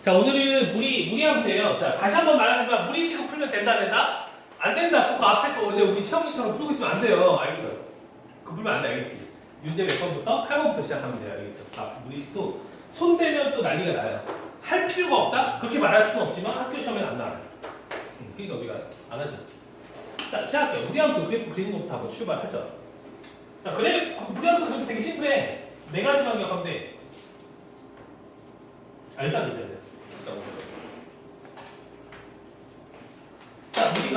자 오늘은 무리 무리 함수예요. 자 다시 한 번 말하지만 무리식으로 풀면 된다 안 된다? 안 된다. 그 앞에 거 어제 우리 채영이처럼 풀고 있으면 안 돼요. 알겠죠? 그 풀면 안 돼, 알겠지? 유제 몇 번부터 8번부터 시작하면 돼요, 알겠죠? 아 무리식도 손 대면 또 난리가 나요. 할 필요가 없다? 그렇게 말할 수는 없지만 학교 시험엔 안 나와요. 음, 그러니까 우리가 안 하죠. 자 시작할게요. 무리 함수 그래프 그리는 것부터 한번 출발하죠. 자 그래 그 무리 함수 그래프 되게 심플해. 네 가지만 기억하면 돼. 아, 이제 일단 보자.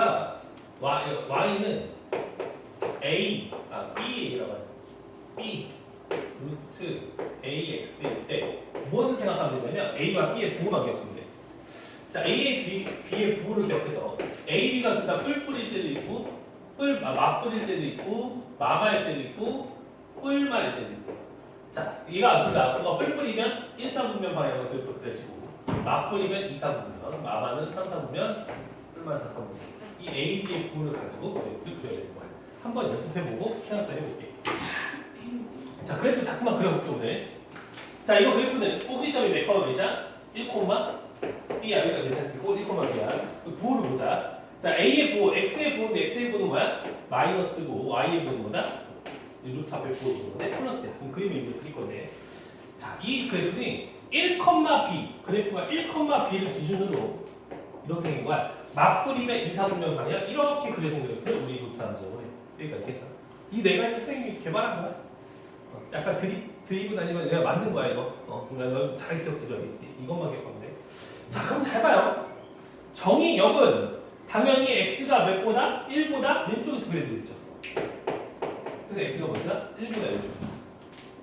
자, 우리가 y, y는 a, 아, b라고 하죠. b 루트 ax일 때 무엇을 생각하면 되냐면 a와 b의 부호만 기억하면 돼. 자, a의 b, b의 부호를 기억해서 a, b가 둘다 뿔뿔일 때도 있고 뿔, 아, 맞뿔일 때도 있고 마마일 때도 있고 뿔마일 때도 있어. 자, 얘가 둘다 뭐가 뿔뿔이면 1, 3분면 방향으로 그래프 그려지고 맞뿔이면 2, 3분면 마마는 3, 3분면 뿔만 4, 3분면 이 A, B의 부호를 가지고 그래프를 그려야 되는 거야. 한번 연습해보고 생각도 해볼게. 자, 그래프 자꾸만 그려볼게 오늘. 자, 이거 그래프는 꼭지점이 몇 콤마 몇이야? 1 콤마 B야. 여기가 괜찮지고 1 콤마 B야. 그 부호를 보자. 자, A의 부호, X의 부호인데 X의 부호는 뭐야? 마이너스고 Y의 부호는 뭐다? 이 루트 앞에 부호 부호인데 플러스야. 그럼 그림을 이제 그릴 건데. 자, 이 그래프는 1, B 그래프가 1, B를 기준으로 이렇게 생긴 거야. 2, 4분면 방향 이렇게 그려진 그래프를 우리 루트라는 해. 여기까지 괜찮아. 이 네 가지 선생님이 개발한 거야. 어, 약간 드리, 드리고 다니면 내가 만든 거야 이거. 어, 그러니까 넌잘 기억해줘야겠지. 이것만 기억하면 돼. 자, 그럼 잘 봐요. 정의 역은 당연히 x가 몇 보다? 1보다 왼쪽에서 그려져 있죠. 그래서 x가 뭐죠? 1보다 왼쪽.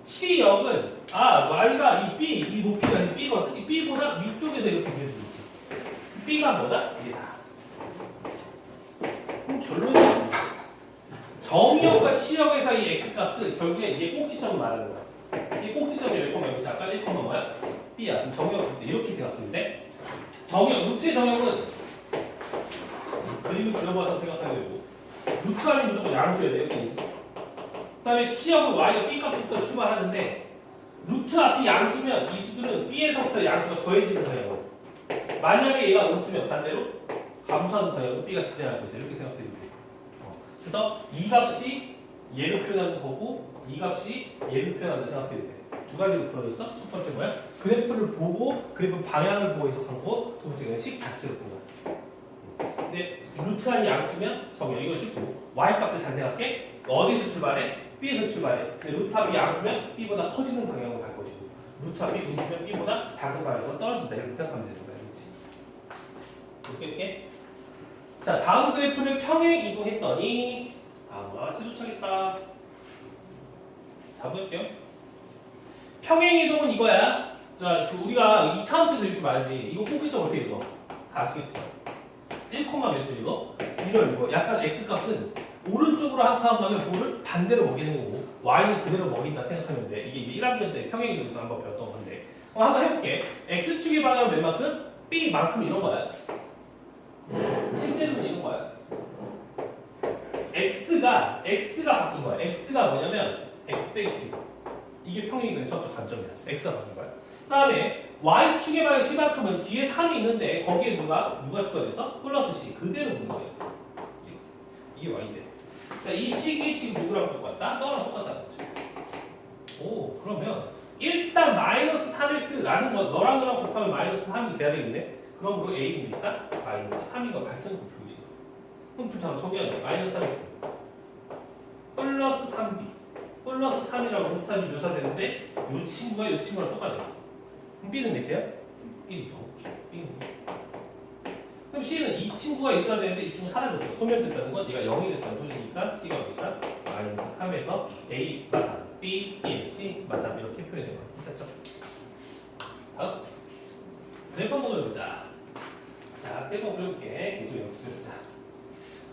치역은 아 y가 이 b 이 높이가 이 b거든. 이 b보다 위쪽에서 이렇게 그려져. B가 뭐다? 이게 다. 그럼 결론이 정역과 치역의 사이 x 값은 결국에 이게 꼭지점을 말하는 거야. 이 꼭지점이 몇 콤마 몇이 아까 1 콤마 뭐야? b야. 그럼 그때 이렇게 생각하는데 정역 루트의 정역은 그림을 그려봐서 생각하게 되고 루트 하면 무조건 양수여야 돼요. 여기. 그다음에 치역은 y가 b 값부터 출발하는데 루트 앞이 양수면 이 수들은 b에서부터 양수가 더해지는 방향으로 만약에 얘가 음수면 반대로 감수하는 방향으로 b가 진행할 것이다 이렇게 생각되면 돼요. 어. 그래서 이 값이 얘를 표현하는 거고 이 값이 얘를 표현하는 생각해도 돼. 두 가지로 풀어졌어. 첫 번째 뭐야? 그래프를 보고 그래프 방향을 보고 해석한 거. 두 번째는 식 자체를 본 거야. 근데 루트 안이 양수면 정말 이거 쉽고 y 값을 잘 생각해. 어디서 출발해? b에서 출발해. 근데 루트 합이 양수면 b보다 커지는 방향으로 갈 것이고 루트 합이 음수면 b보다 작은 방향으로 떨어진다 이렇게 생각하면 되는 이렇게. 자 다음 그래프를 평행 이동했더니 다음과 같이 도착했다. 잡을게요. 평행 이동은 이거야. 자, 그 우리가 이 차함수에서 이렇게 말하지. 이거 꼭지점 어떻게 읽어? 다 아시겠죠? 1, 몇을 읽어? 이걸 읽어. 약간 x 값은 오른쪽으로 한칸 가면 볼을 반대로 먹이는 거고 y는 그대로 먹인다 생각하면 돼. 이게 1학년 때 평행 이동에서 한번 배웠던 건데. 한번 해볼게. x축의 방향은 몇 만큼? b만큼 이런 거야. 실제로는 이런 거야. x가 x가 바뀐 거야. x가 뭐냐면 x 빼기. 이게 평행이동의 수학적 관점이야. x가 바뀐 거야. 그다음에 y축의 방향 c만큼은 뒤에 3이 있는데 거기에 누가 누가 추가돼서 플러스 c 그대로 오는 거예요. 이게 y대. 자, 이 식이 지금 누구랑 똑같다? 너랑 똑같다. 그렇죠? 오, 그러면 일단 마이너스 3x라는 거 너랑 너랑 곱하면 마이너스 3이 돼야 되는데 그러므로 a는 몇이다? 마이너스 3인 걸 밝혀놓고 표시. 그럼 또 잠깐 정리하자. 마이너스 3x 플러스 3b 플러스 3이라고 루탄이 묘사되는데 이 친구가 이 친구랑 똑같아요. b는 몇이야? 1이죠. 오케이. b는 그럼 C는 이 친구가 있어야 되는데 이 친구 사라졌죠. 소멸됐다는 건 얘가 0이 됐다는 소리니까 C가 몇이다? 마이너스 3에서 A 마삼, B, 1, C 마삼 이렇게 표현된 거예요. 괜찮죠? 다음 그래프 한번 그려보자. 자, 그래프 그려볼게. 계속 연습해보자.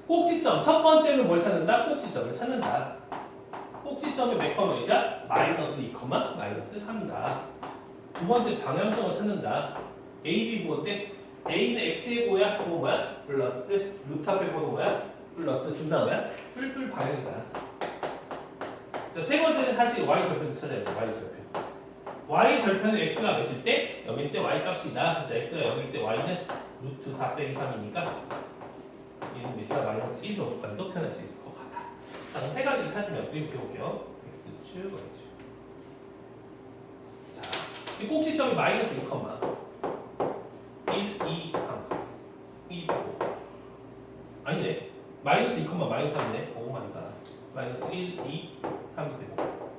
꼭지점 첫 번째는 뭘 찾는다? 꼭지점을 찾는다. 꼭지점이 몇 컴마 몇이야? 마이너스 2 컴마 마이너스 3이다. 두 번째 방향성을 찾는다. A, B 부호인데 A는 X의 보야, 그거 뭐야? 플러스 루트 앞에 보는 뭐야? 플러스 중단 뭐야? 뿔뿔 방향이다. 자, 세 번째는 사실 Y 절편도 찾아야 돼. Y 절편. y 절편은 x가 몇일 때? 0일 때 y 값이다. 그래서 x가 0일 때 y는 루트 4 빼기 3이니까 얘는 몇이다? 마이너스 1 정도까지도 표현할 수 있을 것 같다. 자, 그럼 세 가지를 찾으면 그리고 해볼게요. x축, y축. 자, 지금 꼭지점이 마이너스 1, 1, 2, 3, 2, 5. 아니네. 마이너스 2, 마이너스 3이네. 5마니까. 마이너스 1, 2, 3이 되고.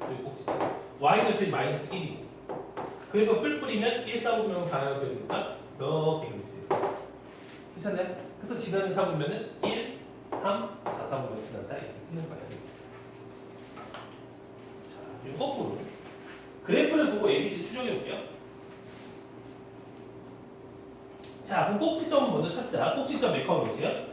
그리고 꼭지점. y 절편이 마이너스 1이고. 그리고 뿔 뿌리면 1, 4, 5면 방향을 빼니까 이렇게 그려주세요. 괜찮나요? 그래서 지나는 4 보면은 1, 3, 4, 3 보면 지난다 이렇게 쓰는 거예요. 자, 지금 거꾸로 그래프를 보고 ABC 추정해 볼게요. 자, 그럼 꼭지점 먼저 찾자. 꼭지점 몇 컴마 몇이에요?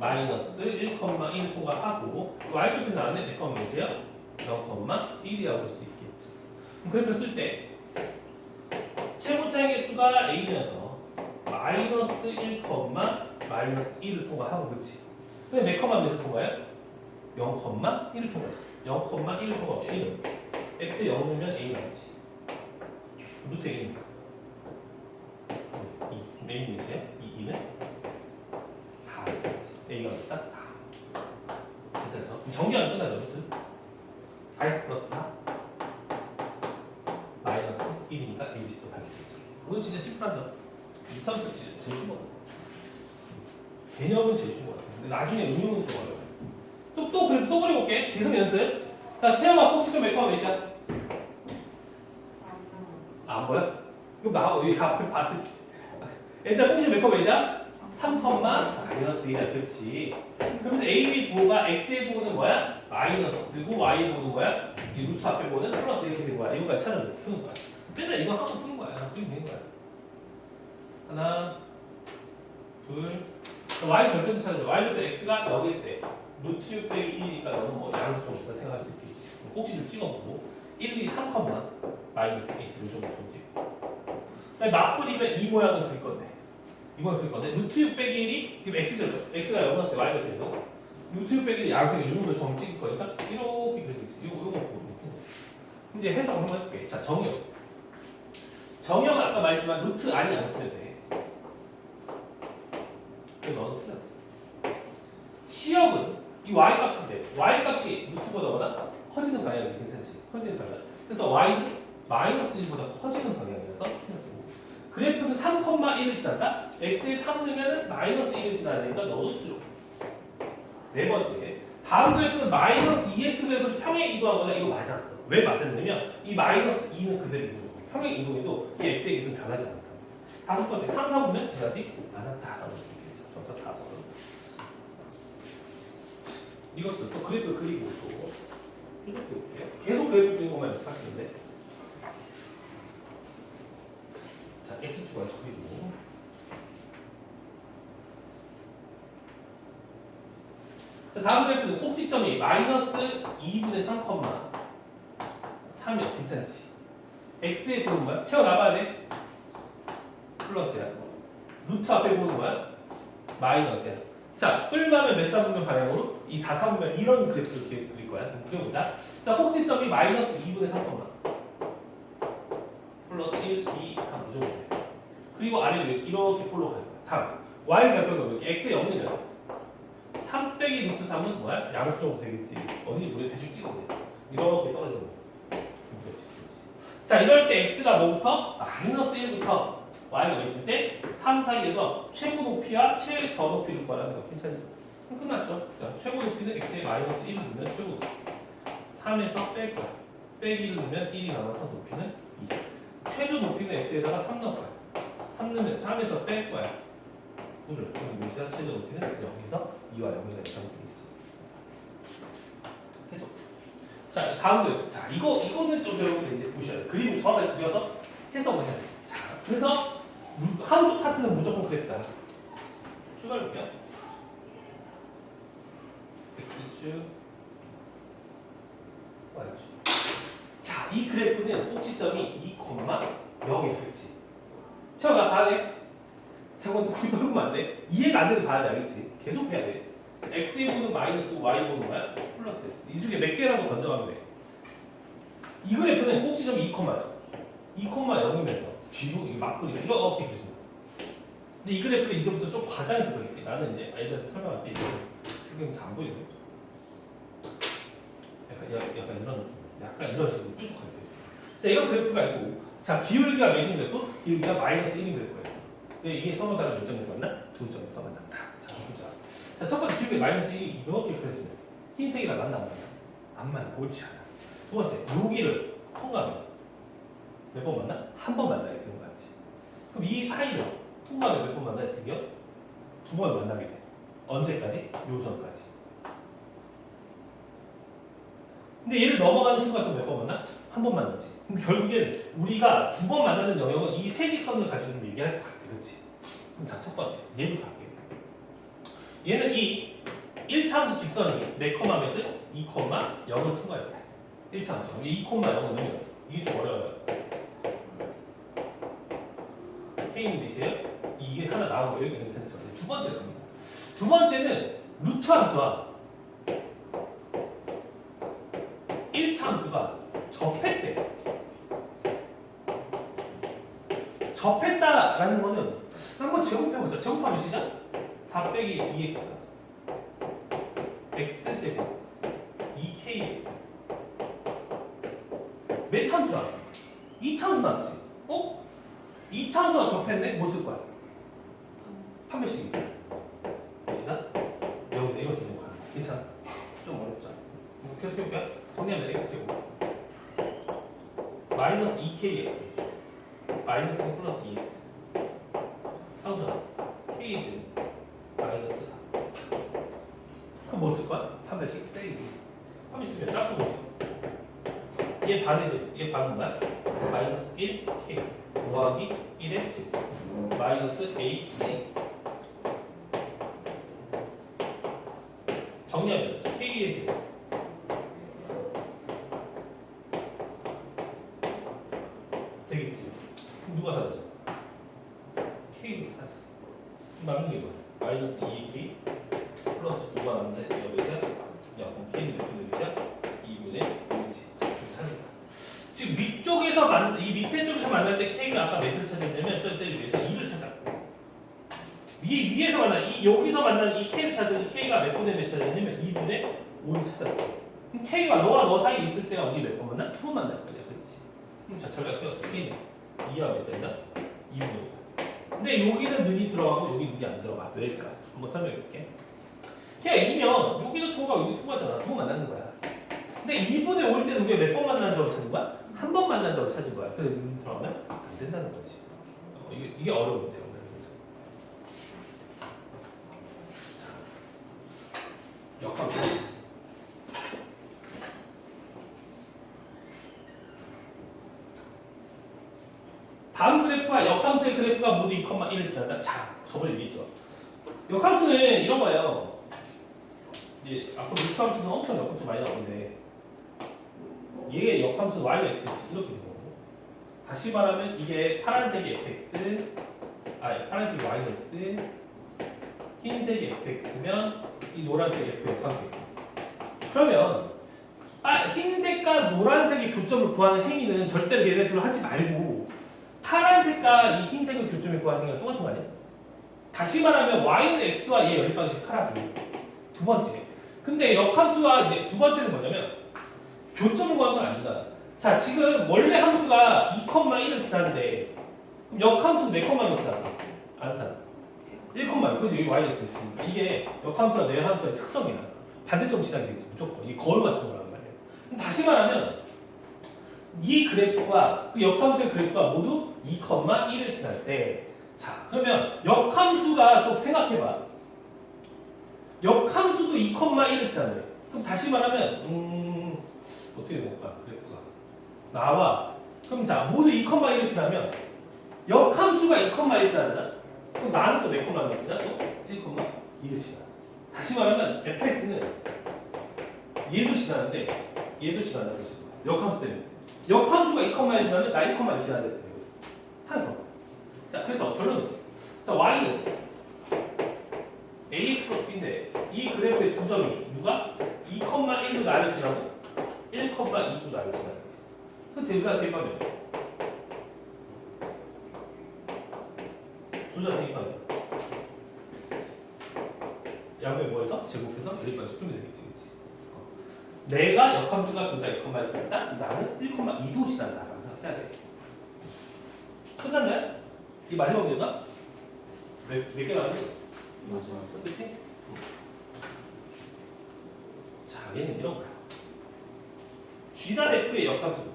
마이너스 1,1 통과하고 y절편 나왔네 몇 컴마 몇이에요? 0,1이라고 볼수 있겠죠. 그럼 그래프 쓸때 최고차의 수가 a면서 마이너스 1, 마이너스 1을 통과하고 그치? 근데 몇 컴마 몇을 통과해요? 0,1을 통과하죠. 0,1을 통과하면 1은 x 0 넣으면 a 나오지. 루트 a입니다. 이 메인 몇이에요? 이 2는 4. a가 몇이다? 4. 괜찮죠? 정리하면 끝나죠, 루트. 4x 플러스 4 마이너스 1이니까 ABC도 밝혀졌죠. 이건 진짜 심플하죠. 유탄수 진짜 제일 같아요. 개념은 제일 같아요. 근데 나중에 응용은 좀 어려워요. 또, 또, 그래, 또 그려볼게. 계속 연습. 자, 체험아 꼭지점 몇 컴마 몇이야? 아, 안 보여? 이거 나와, 여기 앞에 봐야지. 일단 꼭지점 몇 컴마 몇이야? 3 컴마 마이너스 1이야, 그렇지. 그러면 AB 부호가 X의 부호는 뭐야? 마이너스고 Y 부호는 뭐야? 이 루트 앞에 부호는 플러스 이렇게 된 거야. 이거까지 찾아서 푸는 거야. 맨날 이거 한번 푸는 거야. 그리면 되는 거야. 하나, 둘, Y 절편도 찾아줘. Y 절편 X가 0일 때 루트 6 빼기 1이니까 너는 뭐 양수 정도다 생각할 수 있겠지. 꼭지 좀 찍어보고 1, 2, 3 컴마 마이너스 1이 정도 좀 찍고. 그다음에 맞풀이면 이 모양은 그릴 건데. 이 모양 그릴 건데 루트 6 빼기 1이 지금 X 절편. X가 0 났을 때 Y 절편이고 루트 6 빼기 1이 양쪽에 이 정도 정 찍을 거니까 이렇게 그려지지. 이거 이거 보고. 이제 해석 한번 해볼게. 자 정형. 정형은 아까 말했지만 루트 아니 안 쓰면 돼. 근데 너는 틀렸어. 시역은 이 y 값인데 y 값이 루트보다 워낙 커지는 방향이지 괜찮지? 커지는 방향. 그래서 y는 마이너스 1보다 커지는 방향이라서 그래프는 3,1을 지난다. x에 3 넣으면 마이너스 1을 지나야 되니까 너도. 네 번째. 다음 그래프는 마이너스 2x 그래프를 평행 이동하거나 이거 맞았어. 왜 맞았냐면 이 마이너스 2는 그대로 이동. 평행 이동해도 이 x의 값은 변하지 않다. 다섯 번째 3, 4 보면 지나지 않았다. 정답 다 없어. 이것도 또 그래프 그리고 또 이것도 볼게요. 계속 그래프 그리는 것만 연습하시는데. 자, x축 y축 그리고. 자, 다음 그래프는 꼭지점이 마이너스 2분의 3, 3이야. 괜찮지? x에 보는 거야? 채워 나가야 돼. 플러스야. 루트 앞에 보는 거야? 마이너스야. 자, 뿔마면 몇 사분면 방향으로? 이 4, 3분면 이런 그래프를 이렇게 그릴 거야. 그럼 그려보자. 자, 꼭지점이 마이너스 2분의 3, 플러스 1, 2, 3, 이 정도 돼. 그리고 아래로 이렇게 볼로 갈 거야. 다음, y 절편 넣으면 이렇게 x에 0이면 3 빼기 루트 3은 뭐야? 양수 정도 되겠지. 어디 우리 대충 찍어보자. 이렇게 떨어지는 거. 그렇지, 그렇지. 자, 이럴 때 x가 뭐부터? 마이너스 1부터 y가 몇일 때? 3 사이에서 최고 높이와 최저 높이를 구하라는 거 괜찮죠? 끝났죠? 자, 최고 높이는 x에 마이너스 1을 넣으면 최고. 높이 3에서 뺄 거야. 빼기를 넣으면 1이 나와서 높이는 2 최저 높이는 x에다가 3 넣을 거야 3 넣으면 3에서 뺄 거야. 9를. 그럼 몇이야? 최저 높이는 여기서 2와 0이가 이상 되겠지. 계속. 자 다음 자 이거 이거는 좀 여러분들 이제 보셔야 돼요. 그림을 정확하게 그려서 해석을 해야 돼요. 자 그래서 무- 함수 파트는 무조건 그랬다. 추가할게요. X축, y축. 자, 이 그래프는 꼭지점이 2, 0이 그렇지. 채워가 봐야 돼. 잠깐 또 떨면 안 돼. 이해가 안 되는 봐야 돼, 알겠지? 계속 해야 돼. x의 부는 마이너스, y 부는 뭐야? 플러스. 이 중에 몇 개라도 던져가면 돼. 이 그래프는 꼭지점이 2, 0야. 2,0이면서 뒤로 이 막구리가 이렇게 그려집니다. 근데 이 그래프를 이제부터 좀 과장해서 그릴게. 나는 이제 아이들한테 설명할 때 이게 잘안 보이네. 약간, 이런 느낌. 약간 이런 식으로 뾰족하게. 자 이런 그래프가 있고 자 기울기가 몇인 그래프? 기울기가 마이너스 1인 그래프가 있어. 근데 이게 서로 다른 몇 점에서 만나? 두 점에서 만난다. 자 보자. 자 첫 번째 기울기 마이너스 1이 이렇게 그려지면 흰색이랑 만나 안 만나? 안 만나. 옳지 않아. 두 번째 여기를 통과하면 몇 번 만나? 한 번 만나야 되는 거 같지. 그럼 이 사이를 통과하면 몇 번 만나야 드디어 두번 만나게 돼. 언제까지? 요 전까지. 근데 얘를 넘어가는 순간 또 몇 번 만나? 한 번 만나지. 그럼 결국엔 우리가 두 번 만나는 영역은 이 세 직선을 가지고 있는 얘기할 것 같아. 그렇지? 그럼 자, 첫 번째. 얘부터 할게. 얘는 이 1차함수 직선이 네 콤마 몇을 2 콤마 0을 통과해야 돼. 1차함수. 2 콤마 0은 의미가 없어. 이게 좀 어려워요. K는 몇이에요? 이게 하나 거 여기 괜찮죠? 두 번째 겁니다. 두 번째는 루트 함수와 1차 함수가 접했대. 접했다라는 거는 한번 제곱해보자. 제곱하면 시작. 4 빼기 2x가 x제곱 2kx 몇 참수 나왔어? 2참수 나왔지? 어? 2참수가 접했네? 뭐 쓸 거야? 판매식이 몇이다? 여기 이렇게 되는 거야 괜찮아 좀 어렵죠? 이거 계속 해볼게요 정리하면 x제곱. 마이너스 2kx 마이너스 플러스 2x 상수하 k제곱 마이너스 4 그럼 뭐 쓸 거야? 판매식 빼기 판매 쓰면 짝수 보죠 얘 반이지 얘 반은 뭐야? 마이너스 1k 더하기 1의 제 마이너스 ac 정리하면 k의 제되겠지 그럼 누가 사라져? k가 사라졌어 남는 게 뭐야? 마이너스 2k 플러스 5가 남는데 여기서 야 그럼 k는 몇 분의 몇이야? 2분의 5지 저쪽 찾는다 지금 위쪽에서 만, 이 밑에 쪽에서 K가 아까 몇을 찾았냐면 저때 위에서 2를 찾았고 위, 위에서 만난 이 여기서 만난 이 K를 찾은 K가 몇 분의 몇 찾았냐면 2분의 5를 찾았어 그럼 K가 너와 너 사이에 있을 때가 우리 몇 번 만나? 두 번 만날 거냐 그렇지 그럼 자 전략 세워 K는 2와 몇 사이다? 2분의 5 근데 여기는 눈이 들어가고 여기 눈이 안 들어가 왜일까? 한번 설명해 볼게 그냥 이면 여기도 통과 여기 통과잖아 두 번 만나는 거야 근데 2분의 5일 때는 우리가 몇 번 만난 적을 찾은 거야? 한 번 만난 적을 찾은 거야. 그래서 눈 들어가면 안 된다는 거지. 어, 이게, 이게 어려운 문제야. 역함수. 다음 그래프와 역함수의 그래프가 모두 2,1을 지난다. 자, 저번에 얘기했죠. 역함수는 이런 거예요. 이제 앞으로 역함수는 엄청 역함수 많이 나오는데 얘의 역함수 y x 이렇게 거고 다시 말하면 이게 파란색이 fx 아 파란색이 y x 흰색이 fx면 이 노란색이 f 역함수 x 그러면 아 흰색과 노란색의 교점을 구하는 행위는 절대로 얘네들을 하지 말고 파란색과 이 흰색을 교점을 구하는 행위가 똑같은 거 아니야? 다시 말하면 y는 x와 얘 연립 방식 하라고 두 번째 근데 역함수와 이제 두 번째는 뭐냐면 교점을 구하는 건 아니다. 자, 지금 원래 함수가 2,1을 지났는데 역함수는 몇 콤마 지났다? 안 잖아. 1,1. 그지? 여기 y x 있으니까 이게 역함수와 내 함수의 특성이야. 반대쪽으로 지나게 돼 있어. 무조건. 이 거울 같은 거란 말이야. 다시 말하면 이 그래프와 그 역함수의 그래프가 모두 2,1을 지날 때 자, 그러면 역함수가 또 생각해봐. 역함수도 2,1을 지나네. 그럼 다시 말하면 음 어떻게 볼까 나와. 그럼 자 모두 2,1을 지나면 역함수가 2,1을 지나잖아 그럼 나는 또몇 콤마 몇 지나? 또 1,2를 지나. 다시 말하면 fx는 얘도 지나는데 얘도 지나는 것이 역함수 때문에. 역함수가 2,1을 지나면 나 1,1을 지나야 돼 상관 자 그래서 결론은 자 y는 ax 플러스 b인데 이 그래프의 두 점이 누가? 2,1도 나를 지나고 1,2도 나를 지나고. 그 대비가 대입하면 둘다 대입하면 양의 뭐해서 제곱해서 대입까지 풀면 되겠지 그치? 어. 내가 역함수가 둘다 1,2다 나는 1,2도시다 라고 생각해야 돼 끝났나요? 이 마지막 문제가 몇, 몇개 나왔니? 마지막 그치? 자 얘는 이런 거야 G단 F의 역함수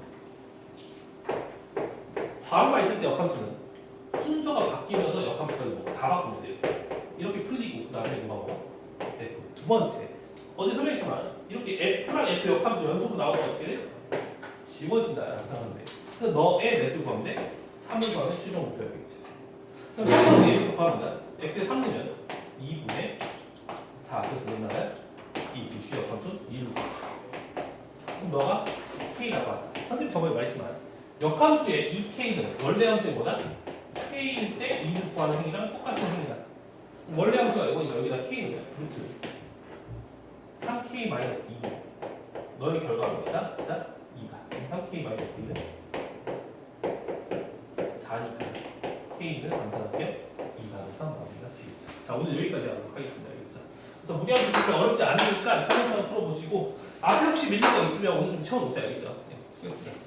바로가 있을 때 역함수는 순서가 바뀌면서 역함수까지 먹고 다 바꾸면 돼요. 이렇게 풀리고 그 다음에 누가 먹어? F 두 번째. 어제 설명했지만 이렇게 F랑 F 역함수 연속으로 나오면 어떻게 돼? 지워진다라고 생각하는데. 그래서 너의 넷을 구하는데 3을 구하면 최종 목표였겠지. 그럼 첫 번째 예를 구합니다. X의 3이면 2분의 4 그래서? 2그 G 역함수 2를 구하자 그럼 너가 K라고 하자. 선생님 저번에 말했지만 역함수의 이 K는 원래 함수의 뭐다? K일 때 2를 구하는 행위랑 똑같은 행위다. 원래 함수가 이거 여기다 K는 루트. 3K 마이너스 2 너의 결과 값이다? 자 2다. 3K 마이너스 2는 4니까 K는 감산할게요 2가 3 나옵니다. 자 오늘 여기까지 하도록 하겠습니다. 알겠죠? 그래서 무리한 그렇게 어렵지 않으니까 차근차근 풀어보시고 앞에 혹시 밀린 거 있으면 오늘 좀 채워놓으세요. 알겠죠? 네, 수고했습니다